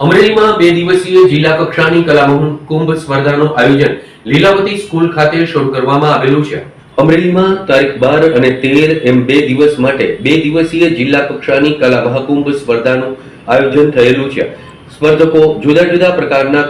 અમરેલીમાં બે દિવસીય જિલ્લા કક્ષાની કલા કુંભ સ્પર્ધાનું આયોજન લીલાવતી સ્કૂલ ખાતે શરૂ કરવામાં આવેલું છે. અમરેલીમાં તારીખ બાર અને તેર એમ બે દિવસ માટે બે દિવસીય જિલ્લા કક્ષાની કલા મહાકુંભ સ્પર્ધાનું આયોજન થયેલું છે. સ્પર્ધકો જુદા જુદા પ્રકારના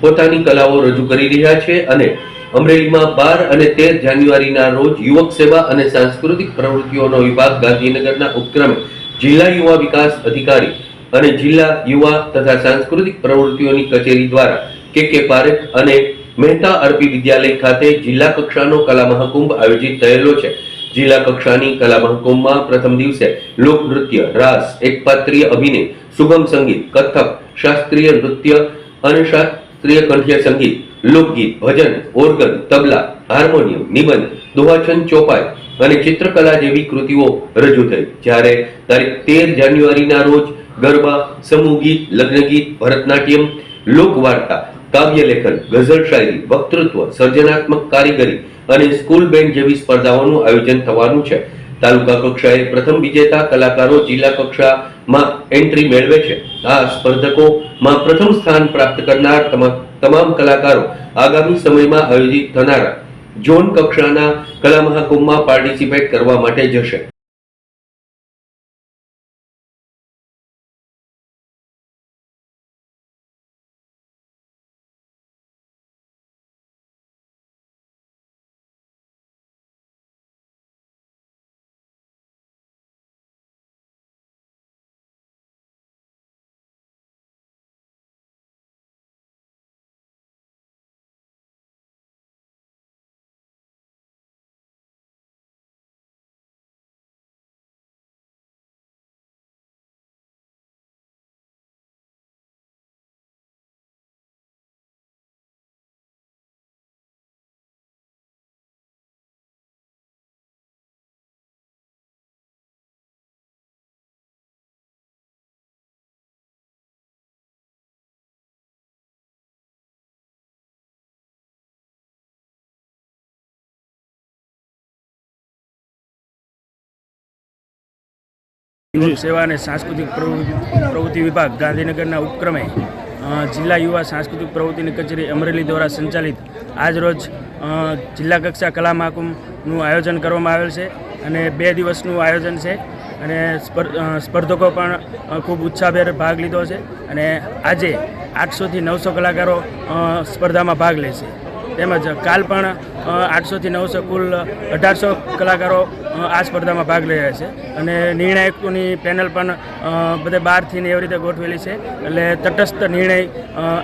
પોતાની કલાઓ રજૂ કરી રહ્યા છે અને અમરેલીમાં બાર અને તેર જાન્યુઆરીના રોજ યુવક સેવા અને સાંસ્કૃતિક પ્રવૃત્તિઓનો વિભાગ ગાંધીનગરના ઉપક્રમે જિલ્લા યુવા વિકાસ અધિકારી અને જિલ્લા, યુવા તથા સાંસ્કૃતિક પ્રવૃત્તિઓની કચેરી દ્વારા કે કે પારેખ અને મહેતા અરબી વિદ્યાલય ખાતે જિલ્લા કક્ષાનો કલા મહાકુંભ આયોજિત થયેલો છે. જિલ્લા કક્ષાની કલા મહાકુંભમાં પ્રથમ દિવસે લોકનૃત્ય રાસ, એકપાત્રીય અભિનય, સુગમ સંગીત, કથક, શાસ્ત્રીય નૃત્ય અને શાસ્ત્રીય કંઠ્ય સંગીત, લોકગીત, ભજન, ઓર્ગન, તબલા, હાર્મોનિયમ, નિબંધ દોહાચંદ ચોપાઈ અને ચિત્રકલા જેવી કૃતિઓ રજૂ થઈ. જ્યારે તારીખ તેર જાન્યુઆરીના રોજ ગરબા, સમૂહ ગીત, લગ્ન ગીત, ભરતનાટ્યમ, લોકવાર્તા કાવ્યલેખન ગઝલ શાયરી, વક્તૃત્વ, સર્જનાત્મક કારીગરી અને સ્કૂલ બેન્ડ જેવી સ્પર્ધાઓનું આયોજન થવાનું છે. તાલુકા કક્ષાએ પ્રથમ વિજેતા કલાકારો જિલ્લા કક્ષામાં એન્ટ્રી મેળવે છે. આ સ્પર્ધકોમાં પ્રથમ સ્થાન પ્રાપ્ત કરનાર તમા- તમામ કલાકારો આગામી સમયમાં આયોજિત થનારા ઝોન કક્ષાના કલા મહાકુંભમાં પાર્ટિસિપેટ કરવા માટે જશે. યુવક સેવા અને સાંસ્કૃતિક પ્રવૃત્તિ વિભાગ ગાંધીનગરના ઉપક્રમે જિલ્લા યુવા સાંસ્કૃતિક પ્રવૃત્તિની કચેરી અમરેલી દ્વારા સંચાલિત આજરોજ જિલ્લા કક્ષા કલા મહાકુંભનું આયોજન કરવામાં આવેલ છે અને બે દિવસનું આયોજન છે અને સ્પર્ધકો પણ ખૂબ ઉત્સાહભેર ભાગ લીધો છે અને આજે આઠસોથી નવસો કલાકારો સ્પર્ધામાં ભાગ લેશે તેમજ કાલ પણ આઠસોથી નવસો કુલ અઢારસો કલાકારો આ સ્પર્ધામાં ભાગ લઈ રહ્યા છે. અને નિર્ણાયકોની પેનલ પણ બધે બહારથી એવી રીતે ગોઠવેલી છે. એટલે તટસ્થ નિર્ણય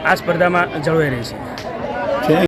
આ સ્પર્ધામાં જળવાઈ રહી છે.